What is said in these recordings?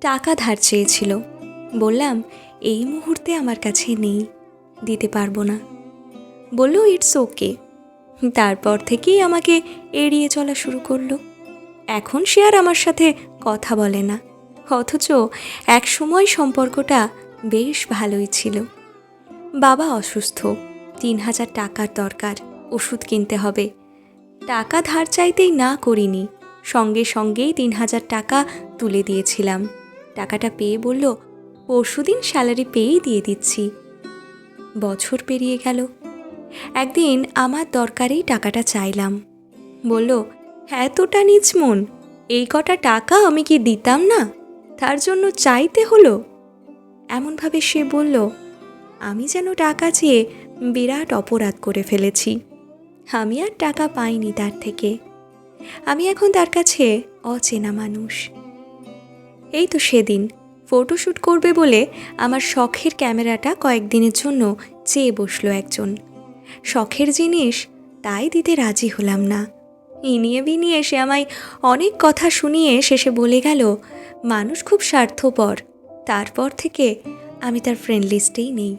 টাকা ধার চেয়েছিল। বললাম, এই মুহূর্তে আমার কাছে নেই, দিতে পারব না। বলল ইটস ওকে তারপর থেকেই আমাকে এড়িয়ে চলা শুরু করল। এখন সে আর আমার সাথে কথা বলে না। অথচ এক সময় সম্পর্কটা বেশ ভালোই ছিল। বাবা অসুস্থ, তিন হাজার টাকার দরকার, ওষুধ কিনতে হবে। টাকা ধার চাইতেই না করিনি, সঙ্গে সঙ্গেই তিন হাজার টাকা তুলে দিয়েছিলাম। টাকাটা পেয়ে বলল, পরশুদিন স্যালারি পেয়েই দিয়ে দিচ্ছি। বছর পেরিয়ে গেল। একদিন আমার দরকারেই টাকাটা চাইলাম। বলল, এতটা নিচমন এই কটা টাকা আমি কি দিতাম না? তার জন্য চাইতে হলো? এমনভাবে সে বলল, আমি যেন টাকা চেয়ে বিরাট অপরাধ করে ফেলেছি। আমি আর টাকা পাইনি তার থেকে। আমি এখন তার কাছে অচেনা মানুষ। এই তো সেদিন। ফটোশ্যুট করবে বলে আমার শখের ক্যামেরাটা কয়েকদিনের জন্য চেয়ে বসল একজন। শখের জিনিস, তাই দিতে রাজি হলাম না। ইনিয়ে বিনিয়ে সে আমায় অনেক কথা শুনিয়ে শেষে বলে গেল, মানুষ খুব স্বার্থপর। তারপর থেকে আমি তার ফ্রেন্ড লিস্টেই নেই।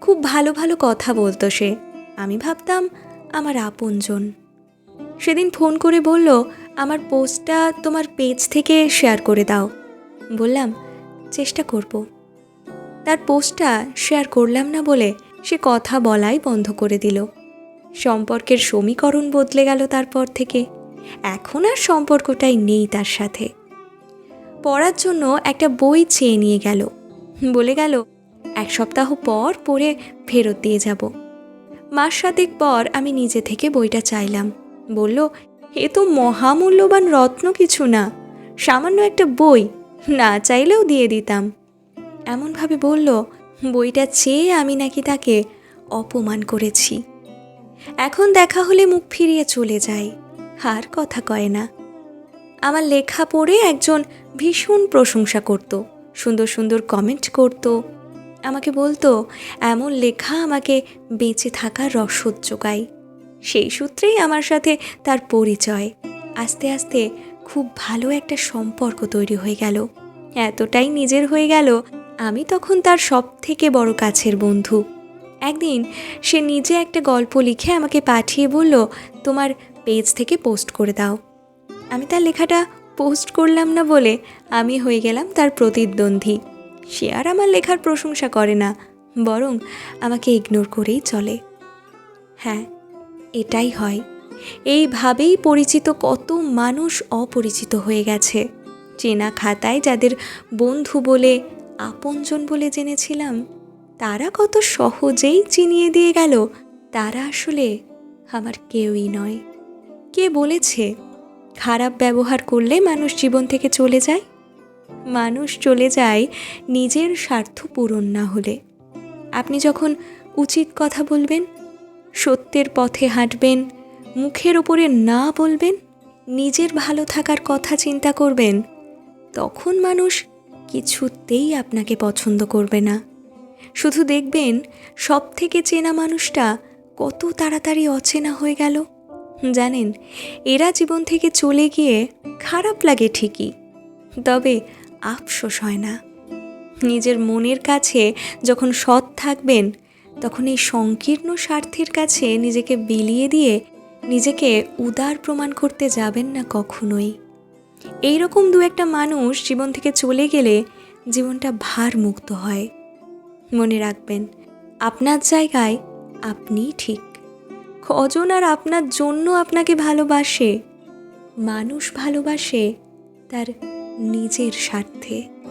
খুব ভালো ভালো কথা বলতো সে। আমি ভাবতাম, আমার আপনজন। সেদিন ফোন করে বলল আমার পোস্টটা তোমার পেজ থেকে শেয়ার করে দাও। বললাম, চেষ্টা করব। তার পোস্টটা শেয়ার করলাম না বলে সে কথা বলাই বন্ধ করে দিল। সম্পর্কের সমীকরণ বদলে গেল তারপর থেকে। এখন আর সম্পর্কটাই নেই তার সাথে। পড়ার জন্য একটা বই চেয়ে নিয়ে গেল। বলে গেল, এক সপ্তাহ পর পড়ে ফেরত দিয়ে যাব। মাস সাতেক পর আমি নিজে থেকে বইটা চাইলাম। বলল এ তো মহামূল্যবান রত্ন কিছু না। সামান্য একটা বই, না চাইলেও দিয়ে দিতাম। এমনভাবে বলল, বইটা চেয়ে আমি নাকি তাকে অপমান করেছি। এখন দেখা হলে মুখ ফিরিয়ে চলে যায় আর কথা কয় না। আমার লেখা পড়ে একজন ভীষণ প্রশংসা করত, সুন্দর সুন্দর কমেন্ট করত। আমাকে বলতো, এমন লেখা আমাকে বেঁচে থাকার রসদ যোগায়। সেই সূত্রেই আমার সাথে তার পরিচয়। আস্তে আস্তে খুব ভালো একটা সম্পর্ক তৈরি হয়ে গেল। এতটাই নিজের হয়ে গেল, আমি তখন তার সব থেকে বড় কাছের বন্ধু। একদিন সে নিজে একটা গল্প লিখে আমাকে পাঠিয়ে বলল, তোমার পেজ থেকে পোস্ট করে দাও। আমি তার লেখাটা পোস্ট করলাম না বলে আমি হয়ে গেলাম তার প্রতিদ্বন্দ্বী। সে আর আমার লেখার প্রশংসা করে না, বরং আমাকে ইগনোর করেই চলে। হ্যাঁ এটাই হয়। এইভাবেই পরিচিত কত মানুষ অপরিচিত হয়ে গেছে। চেনা খাতায় যাদের বন্ধু বলে, আপনজন বলে জেনেছিলাম, তারা কত সহজেই চিনিয়ে দিয়ে গেল, তারা আসলে আমার কেউই নয়। কে বলেছে, খারাপ ব্যবহার করলে মানুষ জীবন থেকে চলে যায়? মানুষ চলে যায় নিজের স্বার্থ পূরণ না হলে। আপনি যখন উচিত কথা বলবেন সত্যের পথে হাঁটবেন, মুখের ওপরে না বলবেন, নিজের ভালো থাকার কথা চিন্তা করবেন, তখন মানুষ কিছুতেই আপনাকে পছন্দ করবে না। শুধু দেখবেন সব থেকে চেনা মানুষটা কত তাড়াতাড়ি অচেনা হয়ে গেল। জানেন, এরা জীবন থেকে চলে গিয়ে খারাপ লাগে ঠিকই, তবে আফসোস হয় না। নিজের মনের কাছে যখন সৎ থাকবেন তখন এই সংকীর্ণ স্বার্থের কাছে নিজেকে বিলিয়ে দিয়ে নিজেকে উদার প্রমাণ করতে যাবেন না কখনোই। এই রকম দু একটা মানুষ জীবন থেকে চলে গেলে জীবনটা ভার মুক্ত হয়। মনে রাখবেন, আপনার জায়গায় আপনিই ঠিক। কজন আর আপনার জন্য আপনাকে ভালোবাসে। মানুষ ভালোবাসে তার নিজের স্বার্থে।